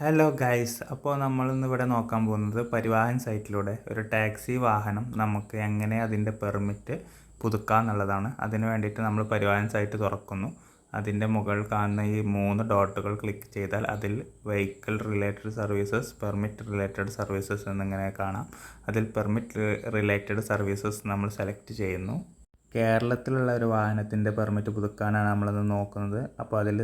Hello guys അപ്പോൾ നമ്മളിന്ന് ഇവിടെ നോക്കാൻ പോകുന്നത് പരിവാഹൻ സൈറ്റിലൂടെ ഒരു ടാക്സി വാഹനം നമുക്ക് എങ്ങനെ അതിന്റെ പെർമിറ്റ് പുതുക്കാം എന്നുള്ളതാണ്. അതിന് വേണ്ടിയിട്ട് നമ്മൾ പരിവാഹൻ സൈറ്റ് തുറക്കുന്നു. അതിന്റെ മുകളിൽ കാണുന്ന ഈ മൂന്ന് ഡോട്ടുകൾ ക്ലിക്ക് ചെയ്താൽ അതിൽ vehicle related services permit related services എന്നിങ്ങനെ കാണാം. അതിൽ പെർമിറ്റ് റിലേറ്റഡ് സർവീസസ് നമ്മൾ സെലക്ട് ചെയ്യുന്നു. കേരളത്തിലുള്ള ഒരു വാഹനത്തിന്റെ പെർമിറ്റ് പുതുക്കാനാണ് നമ്മളിന്ന് നോക്കുന്നത്. അപ്പോൾ അതിൽ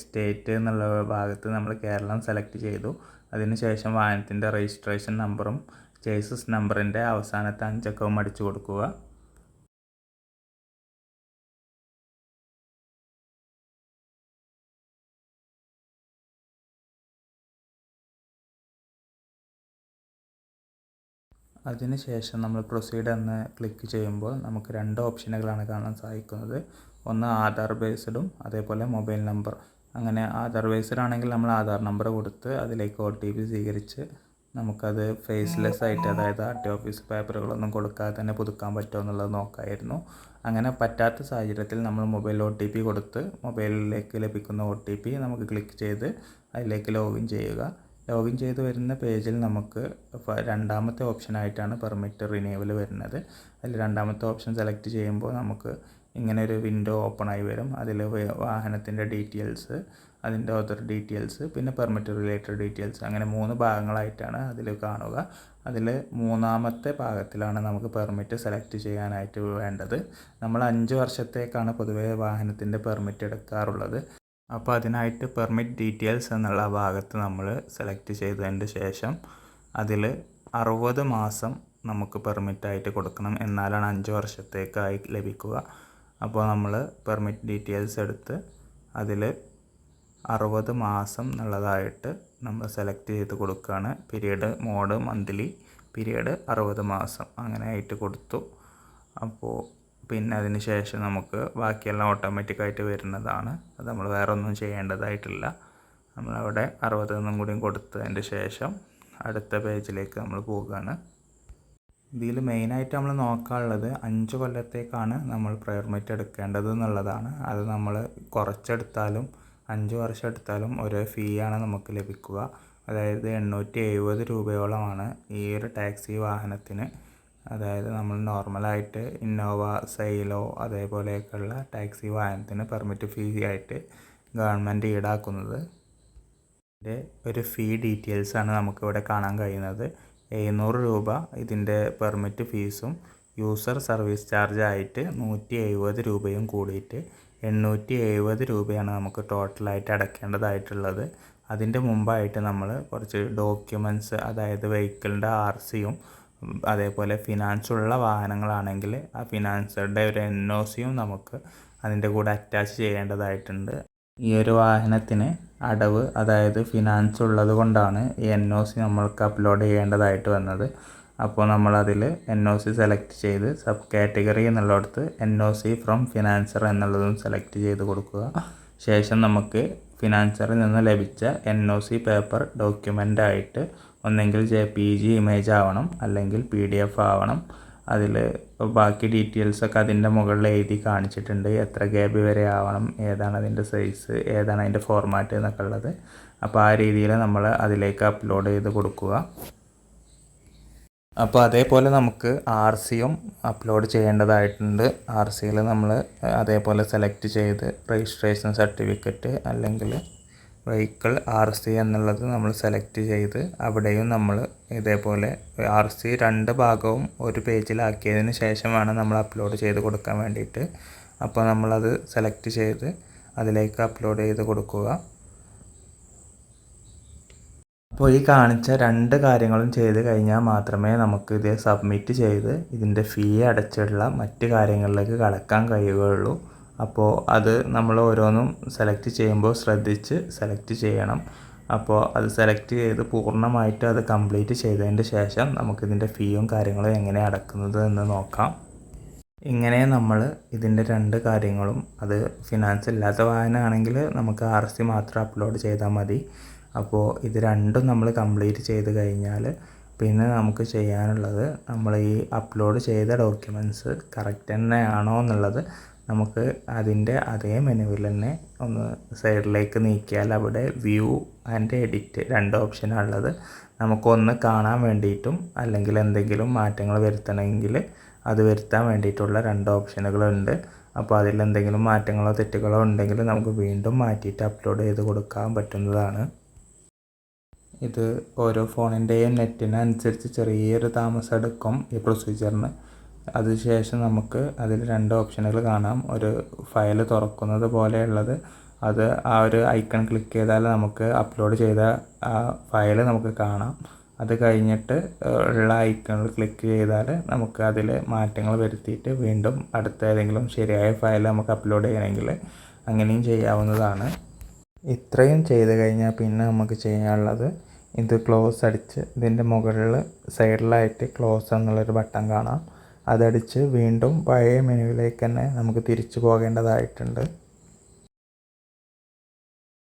സ്റ്റേറ്റ് എന്നുള്ള ഭാഗത്ത് നമ്മൾ കേരളം സെലക്ട് ചെയ്തു. അതിനുശേഷം വാഹനത്തിന്റെ രജിസ്ട്രേഷൻ നമ്പറും ചേസസ് നമ്പറിന്റെ അവസാനത്തെ അഞ്ചക്കവും അടിച്ചു കൊടുക്കുക. അതിനുശേഷം നമ്മൾ പ്രൊസീഡ് എന്ന് ക്ലിക്ക് ചെയ്യുമ്പോൾ നമുക്ക് രണ്ട് ഓപ്ഷനുകളാണ് കാണാൻ സാധിക്കുന്നത്. ഒന്ന് ആധാർ ബേസ്ഡും അതേപോലെ മൊബൈൽ നമ്പർ അങ്ങനെ ആധാർ ബേസ്ഡ് ആണെങ്കിൽ നമ്മൾ ആധാർ നമ്പർ കൊടുത്ത് അതിലേക്ക് ഒ ടി പി സ്വീകരിച്ച് നമുക്കത് ഫേസ്ലെസ് ആയിട്ട് അതായത് ആർ ടി ഓഫീസ് പേപ്പറുകളൊന്നും കൊടുക്കാതെ തന്നെ പുതുക്കാൻ പറ്റുമോ എന്നുള്ളത് നോക്കായിരുന്നു. അങ്ങനെ പറ്റാത്ത സാഹചര്യത്തിൽ നമ്മൾ മൊബൈൽ ഒ ടി പി കൊടുത്ത് മൊബൈലിലേക്ക് ലഭിക്കുന്ന ഒ ടി പി നമുക്ക് ക്ലിക്ക് ചെയ്ത് അതിലേക്ക് ലോഗിൻ ചെയ്യുക. ലോഗിൻ ചെയ്ത് വരുന്ന പേജിൽ നമുക്ക് രണ്ടാമത്തെ ഓപ്ഷനായിട്ടാണ് പെർമിറ്റ് റിന്യൂവൽ വരുന്നത്. അതിൽ രണ്ടാമത്തെ ഓപ്ഷൻ സെലക്ട് ചെയ്യുമ്പോൾ നമുക്ക് ഇങ്ങനെ ഒരു വിൻഡോ ഓപ്പൺ ആയി വരും. അതിൽ വാഹനത്തിന്റെ ഡീറ്റെയിൽസ് അതിന്റെ ഓതർ ഡീറ്റെയിൽസ് പിന്നെ പെർമിറ്റ് റിലേറ്റഡ് ഡീറ്റെയിൽസ് അങ്ങനെ മൂന്ന് ഭാഗങ്ങളായിട്ടാണ് അതിൽ കാണുക. അതിൽ മൂന്നാമത്തെ ഭാഗത്തിലാണ് നമുക്ക് പെർമിറ്റ് സെലക്ട് ചെയ്യാനായിട്ട് വേണ്ടത്. നമ്മൾ അഞ്ച് വർഷത്തേക്കാണ് പൊതുവേ വാഹനത്തിന്റെ പെർമിറ്റ് എടുക്കാറുള്ളത്. അപ്പോൾ അതിനായിട്ട് പെർമിറ്റ് ഡീറ്റെയിൽസ് എന്നുള്ള ഭാഗത്ത് നമ്മൾ സെലക്ട് ചെയ്തതിന് ശേഷം അതിൽ അറുപത് മാസം നമുക്ക് പെർമിറ്റായിട്ട് കൊടുക്കണം. എന്നാലാണ് അഞ്ച് വർഷത്തേക്കായി ലഭിക്കുക. അപ്പോൾ നമ്മൾ പെർമിറ്റ് ഡീറ്റെയിൽസ് എടുത്ത് അതിൽ അറുപത് മാസം എന്നുള്ളതായിട്ട് നമ്മൾ സെലക്ട് ചെയ്ത് കൊടുക്കുകയാണ്. പീരീഡ് മോഡ് മന്ത്ലി പീരീഡ് അറുപത് മാസം അങ്ങനെ ആയിട്ട് കൊടുത്തു. അപ്പോൾ പിന്നെ അതിന് ശേഷം നമുക്ക് ബാക്കിയെല്ലാം ഓട്ടോമാറ്റിക്കായിട്ട് വരുന്നതാണ്. അത് നമ്മൾ വേറെ ഒന്നും ചെയ്യേണ്ടതായിട്ടില്ല. നമ്മളവിടെ അറുപതൊന്നും കൂടിയും കൊടുത്തതിന്റെ ശേഷം അടുത്ത പേജിലേക്ക് നമ്മൾ പോവുകയാണ്. ഇതിൽ മെയിനായിട്ട് നമ്മൾ നോക്കാനുള്ളത് അഞ്ച് കൊല്ലത്തേക്കാണ് നമ്മൾ പ്രയർമെറ്റ് എടുക്കേണ്ടത് എന്നുള്ളതാണ്. അത് നമ്മൾ കുറച്ചെടുത്താലും അഞ്ച് വർഷം എടുത്താലും ഒരേ ഫീ ആണ് നമുക്ക് ലഭിക്കുക. അതായത് എണ്ണൂറ്റി എഴുപത് രൂപയോളമാണ് ഈ ഒരു ടാക്സി വാഹനത്തിന് അതായത് നമ്മൾ നോർമലായിട്ട് ഇന്നോവ സൈലോ അതേപോലെയൊക്കെയുള്ള ടാക്സി വാഹനത്തിന് പെർമിറ്റ് ഫീ ആയിട്ട് ഗവൺമെന്റ് ഈടാക്കുന്നത്. ഇതിന്റെ ഒരു ഫീ ഡീറ്റെയിൽസാണ് നമുക്കിവിടെ കാണാൻ കഴിയുന്നത്. എഴുന്നൂറ് രൂപ ഇതിന്റെ പെർമിറ്റ് ഫീസും യൂസർ സർവീസ് ചാർജ് ആയിട്ട് നൂറ്റി എഴുപത് രൂപയും കൂടിയിട്ട് എണ്ണൂറ്റി എഴുപത് രൂപയാണ് നമുക്ക് ടോട്ടലായിട്ട് അടയ്ക്കേണ്ടതായിട്ടുള്ളത്. അതിന്റെ മുമ്പായിട്ട് നമ്മൾ കുറച്ച് ഡോക്യുമെന്റ്സ് അതായത് വെഹിക്കിളിന്റെ ആർ സിയും അതേപോലെ ഫിനാൻസ് ഉള്ള വാഹനങ്ങളാണെങ്കിൽ ആ ഫിനാൻസറുടെ ഒരു എൻ ഒ സിയും നമുക്ക് അതിന്റെ കൂടെ അറ്റാച്ച് ചെയ്യേണ്ടതായിട്ടുണ്ട്. ഈ ഒരു വാഹനത്തിന് അടവ് അതായത് ഫിനാൻസ് ഉള്ളത് കൊണ്ടാണ് ഈ എൻ ഒ സി നമ്മൾക്ക് അപ്ലോഡ് ചെയ്യേണ്ടതായിട്ട് വന്നത്. അപ്പോൾ നമ്മളതിൽ എൻ ഒ സി സെലക്ട് ചെയ്ത് സബ് കാറ്റഗറി എന്നുള്ളിടത്ത് N O C from financer എന്നുള്ളതും സെലക്ട് ചെയ്ത് കൊടുക്കുക. ശേഷം നമുക്ക് ഫിനാൻസറിൽ നിന്ന് ലഭിച്ച N O C paper document ആയിട്ട് ഒന്നെങ്കിൽ ജെ പി ജി ഇമേജ് ആവണം അല്ലെങ്കിൽ പി ഡി എഫ് ആവണം. അതിൽ ബാക്കി ഡീറ്റെയിൽസൊക്കെ അതിന്റെ മുകളിൽ എഴുതി കാണിച്ചിട്ടുണ്ട്. എത്ര കെ ബി വരെ ആവണം ഏതാണ് അതിന്റെ സൈസ് ഏതാണ് അതിന്റെ ഫോർമാറ്റ് എന്നൊക്കെ ഉള്ളത്. അപ്പോൾ ആ രീതിയിൽ നമ്മൾ അതിലേക്ക് അപ്ലോഡ് ചെയ്ത് കൊടുക്കുക. അപ്പോൾ അതേപോലെ നമുക്ക് ആർ സിയും അപ്ലോഡ് ചെയ്യേണ്ടതായിട്ടുണ്ട്. ആർ സിയിൽ നമ്മൾ അതേപോലെ സെലക്ട് ചെയ്ത് രജിസ്ട്രേഷൻ സർട്ടിഫിക്കറ്റ് അല്ലെങ്കിൽ വെഹിക്കിൾ ആർ സി എന്നുള്ളത് നമ്മൾ സെലക്ട് ചെയ്ത് അവിടെയും നമ്മൾ ഇതേപോലെ ആർ സി രണ്ട് ഭാഗവും ഒരു പേജിലാക്കിയതിന് ശേഷമാണ് നമ്മൾ അപ്ലോഡ് ചെയ്ത് കൊടുക്കാൻ വേണ്ടിയിട്ട്. അപ്പോൾ നമ്മളത് സെലക്ട് ചെയ്ത് അതിലേക്ക് അപ്ലോഡ് ചെയ്ത് കൊടുക്കുക. അപ്പോൾ ഈ കാണിച്ച രണ്ട് കാര്യങ്ങളും ചെയ്ത് കഴിഞ്ഞാൽ മാത്രമേ നമുക്ക് ഇത് സബ്മിറ്റ് ചെയ്ത് ഇതിന്റെ ഫീ അടച്ചിട്ടുള്ള മറ്റ് കാര്യങ്ങളിലേക്ക് കടക്കാൻ കഴിയുകയുള്ളൂ. അപ്പോൾ അത് നമ്മൾ ഓരോന്നും സെലക്ട് ചെയ്യുമ്പോൾ ശ്രദ്ധിച്ച് സെലക്ട് ചെയ്യണം. അപ്പോൾ അത് സെലക്ട് ചെയ്ത് പൂർണമായിട്ട് അത് കംപ്ലീറ്റ് ചെയ്തതിന്റെ ശേഷം നമുക്കിതിന്റെ ഫീയും കാര്യങ്ങളും എങ്ങനെ അടക്കുന്നത് എന്ന് നോക്കാം. ഇങ്ങനെ നമ്മൾ ഇതിന്റെ രണ്ട് കാര്യങ്ങളും അത് ഫിനാൻസ് ഇല്ലാത്ത വാഹനമാണെങ്കിൽ നമുക്ക് ആർ സി മാത്രം അപ്ലോഡ് ചെയ്താൽ മതി. അപ്പോൾ ഇത് രണ്ടും നമ്മൾ കംപ്ലീറ്റ് ചെയ്ത് കഴിഞ്ഞാൽ പിന്നെ നമുക്ക് ചെയ്യാനുള്ളത് നമ്മൾ ഈ അപ്ലോഡ് ചെയ്ത ഡോക്യുമെന്റ്സ് കറക്റ്റ് തന്നെയാണോ എന്നുള്ളത് നമുക്ക് അതിന്റെ അതേ മെനുവിൽ തന്നെ ഒന്ന് സൈഡിലേക്ക് നീക്കിയാൽ അവിടെ വ്യൂ ആൻഡ് എഡിറ്റ് രണ്ട് ഓപ്ഷനാണ് ഉള്ളത് നമുക്കൊന്ന് കാണാൻ വേണ്ടിയിട്ടും അല്ലെങ്കിൽ എന്തെങ്കിലും മാറ്റങ്ങൾ വരുത്തണമെങ്കിൽ അത് വരുത്താൻ വേണ്ടിയിട്ടുള്ള രണ്ട് ഓപ്ഷനുകളുണ്ട്. അപ്പോൾ അതിൽ എന്തെങ്കിലും മാറ്റങ്ങളോ തെറ്റുകളോ ഉണ്ടെങ്കിൽ നമുക്ക് വീണ്ടും മാറ്റിയിട്ട് അപ്ലോഡ് ചെയ്ത് കൊടുക്കാൻ പറ്റുന്നതാണ്. ഇത് ഓരോ ഫോണിന്റെയും നെറ്റിനനുസരിച്ച് ചെറിയൊരു താമസം എടുക്കും ഈ പ്രൊസീജിയറിന്. അതിനുശേഷം നമുക്ക് അതിൽ രണ്ട് ഓപ്ഷനുകൾ കാണാം. ഒരു ഫയൽ തുറക്കുന്നത് പോലെയുള്ളത്. അത് ആ ഒരു ഐക്കൺ ക്ലിക്ക് ചെയ്താൽ നമുക്ക് അപ്ലോഡ് ചെയ്ത ആ ഫയൽ നമുക്ക് കാണാം. അത് കഴിഞ്ഞിട്ട് ഉള്ള ഐക്കണിൽ ക്ലിക്ക് ചെയ്താൽ നമുക്ക് അതിൽ മാറ്റങ്ങൾ വരുത്തിയിട്ട് വീണ്ടും അടുത്ത ഏതെങ്കിലും ശരിയായ ഫയൽ നമുക്ക് അപ്ലോഡ് ചെയ്യണമെങ്കിൽ അങ്ങനെയും ചെയ്യാവുന്നതാണ്. ഇത്രയും ചെയ്ത് കഴിഞ്ഞാൽ പിന്നെ നമുക്ക് ചെയ്യാനുള്ളത് ഇത് ക്ലോസ് അടിച്ച് ഇതിന്റെ മുകളിൽ സൈഡിലായിട്ട് ക്ലോസ് എന്നുള്ളൊരു ബട്ടൺ കാണാം. അതടിച്ച് വീണ്ടും പഴയ മെനുവിലേക്ക് തന്നെ നമുക്ക് തിരിച്ചു പോകേണ്ടതായിട്ടുണ്ട്.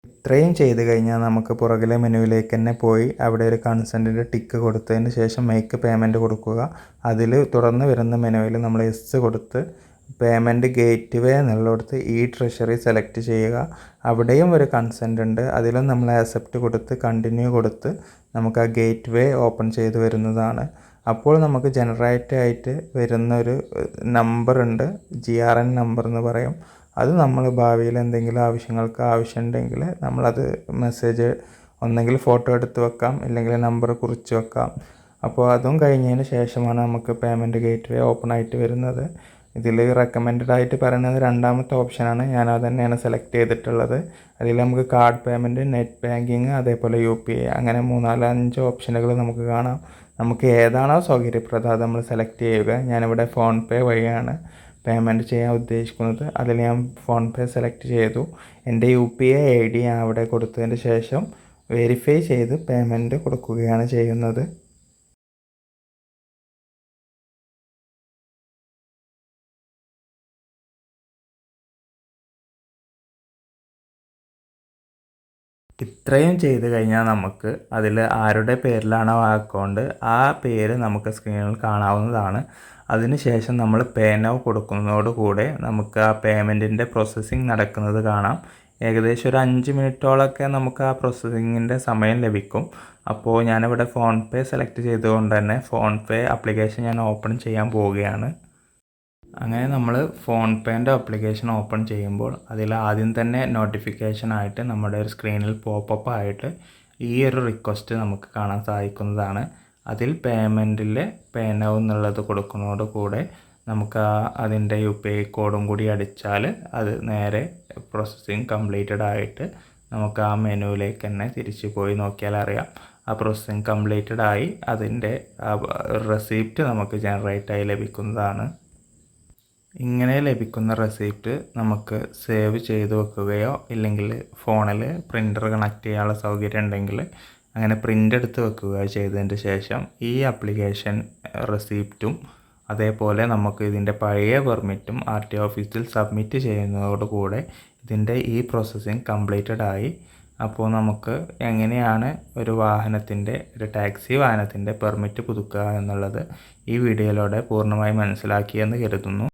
ഇത്രയും ചെയ്ത് കഴിഞ്ഞാൽ നമുക്ക് പുറകിലെ മെനുവിലേക്ക് തന്നെ പോയി അവിടെ ഒരു കൺസെന്റിന്റെ ടിക്ക് കൊടുത്തതിന് ശേഷം മേക്ക് പേയ്മെന്റ് കൊടുക്കുക. അതിൽ തുടർന്ന് വരുന്ന മെനുവിൽ നമ്മൾ എസ് കൊടുത്ത് പേയ്മെന്റ് ഗേറ്റ് വേ എന്നുള്ളിടത്ത് ഈ ട്രഷറി സെലക്ട് ചെയ്യുക. അവിടെയും ഒരു കൺസെന്റ് ഉണ്ട്. അതിലും നമ്മൾ ആക്സെപ്റ്റ് കൊടുത്ത് കണ്ടിന്യൂ കൊടുത്ത് നമുക്ക് ആ ഗേറ്റ് വേ ഓപ്പൺ ചെയ്ത് വരുന്നതാണ്. അപ്പോൾ നമുക്ക് ജനറേറ്റ് ആയിട്ട് വരുന്നൊരു നമ്പറുണ്ട് ജി ആർ എൻ നമ്പർ എന്ന് പറയും. അത് നമ്മൾ ഭാവിയിൽ എന്തെങ്കിലും ആവശ്യങ്ങൾക്ക് ആവശ്യമുണ്ടെങ്കിൽ നമ്മളത് മെസ്സേജ് ഒന്നെങ്കിൽ ഫോട്ടോ എടുത്ത് വെക്കാം. ഇല്ലെങ്കിൽ നമ്പർ കുറിച്ച് വെക്കാം. അപ്പോൾ അതും കഴിഞ്ഞതിന് ശേഷമാണ് നമുക്ക് പേയ്മെന്റ് ഗേറ്റ് വേ ഓപ്പൺ ആയിട്ട് വരുന്നത്. ഇതിൽ റെക്കമെൻഡഡ് ആയിട്ട് പറയുന്നത് രണ്ടാമത്തെ ഓപ്ഷനാണ് ഞാൻ അത് തന്നെയാണ് സെലക്ട് ചെയ്തിട്ടുള്ളത്. അതിൽ നമുക്ക് കാർഡ് പേയ്മെന്റ് നെറ്റ് ബാങ്കിങ് അതേപോലെ യു പി ഐ അങ്ങനെ മൂന്നാൽ അഞ്ച് ഓപ്ഷനുകൾ നമുക്ക് കാണാം. നമുക്ക് ഏതാണോ സൗകര്യപ്രദം അത് നമ്മൾ സെലക്ട് ചെയ്യുക. ഞാനിവിടെ ഫോൺ പേ വഴിയാണ് പേയ്മെന്റ് ചെയ്യാൻ ഉദ്ദേശിക്കുന്നത്. അതിൽ ഞാൻ ഫോൺ പേ സെലക്ട് ചെയ്തു. എന്റെ U P I I D അവിടെ കൊടുത്തതിന് ശേഷം വെരിഫൈ ചെയ്ത് പേയ്മെന്റ് കൊടുക്കുകയാണ് ചെയ്യുന്നത്. ഇത്രയും ചെയ്ത് കഴിഞ്ഞാൽ നമുക്ക് അതിൽ ആരുടെ പേരിലാണോ ആ അക്കൗണ്ട് ആ പേര് നമുക്ക് സ്ക്രീനിൽ കാണാവുന്നതാണ്. അതിനുശേഷം നമ്മൾ പേ നൗ കൊടുക്കുന്നതോടുകൂടെ നമുക്ക് ആ പേയ്മെന്റിന്റെ പ്രോസസ്സിങ് നടക്കുന്നത് കാണാം. ഏകദേശം ഒരു അഞ്ച് മിനിറ്റോളൊക്കെ നമുക്ക് ആ പ്രോസസ്സിങ്ങിന്റെ സമയം ലഭിക്കും. അപ്പോൾ ഞാനിവിടെ ഫോൺ പേ സെലക്ട് ചെയ്തുകൊണ്ട് തന്നെ ഫോൺ പേ ആപ്ലിക്കേഷൻ ഞാൻ ഓപ്പൺ ചെയ്യാൻ പോവുകയാണ്. അങ്ങനെ നമ്മൾ ഫോൺ പേന്റെ ആപ്ലിക്കേഷൻ ഓപ്പൺ ചെയ്യുമ്പോൾ അതിൽ ആദ്യം തന്നെ നോട്ടിഫിക്കേഷൻ ആയിട്ട് നമ്മുടെ ഒരു സ്ക്രീനിൽ പോപ്പപ്പ് ആയിട്ട് ഈ ഒരു റിക്വസ്റ്റ് നമുക്ക് കാണാൻ സാധിക്കുന്നതാണ്. അതിൽ പേയ്മെന്റിൽ പേ എന്നുള്ളത് കൊടുക്കുന്നതോട് കൂടെ നമുക്ക് ആ അതിന്റെ യു പി ഐ കോഡും കൂടി അടിച്ചാൽ അത് നേരെ പ്രോസസ്സിങ് കംപ്ലീറ്റഡ് ആയിട്ട് നമുക്ക് ആ മെനുവിലേക്ക് തന്നെ തിരിച്ചു പോയി നോക്കിയാൽ അറിയാം. ആ പ്രോസസ്സിങ് കംപ്ലീറ്റഡ് ആയി അതിന്റെ റെസിപ്റ്റ് നമുക്ക് ജനറേറ്റ് ആയി ലഭിക്കുന്നതാണ്. ഇങ്ങനെ ലഭിക്കുന്ന റെസിപ്റ്റ് നമുക്ക് സേവ് ചെയ്ത് വെക്കുകയോ ഇല്ലെങ്കിൽ ഫോണിൽ പ്രിന്റർ കണക്ട് ചെയ്യാനുള്ള സൗകര്യം ഉണ്ടെങ്കിൽ അങ്ങനെ പ്രിന്റ് എടുത്ത് വെക്കുകയോ ചെയ്തതിന് ശേഷം ഈ ആപ്ലിക്കേഷൻ റെസിപ്റ്റും അതേപോലെ നമുക്ക് ഇതിന്റെ പഴയ പെർമിറ്റും ആർ ടി ഓഫീസിൽ സബ്മിറ്റ് ചെയ്യുന്നതോടുകൂടെ ഇതിന്റെ ഈ പ്രോസസ്സിങ് കംപ്ലീറ്റഡ് ആയി. അപ്പോൾ നമുക്ക് എങ്ങനെയാണ് ഒരു വാഹനത്തിന്റെ ഒരു ടാക്സി വാഹനത്തിന്റെ പെർമിറ്റ് പുതുക്കുക എന്നുള്ളത് ഈ വീഡിയോയിലൂടെ പൂർണമായി മനസ്സിലാക്കിയെന്ന് കരുതുന്നു.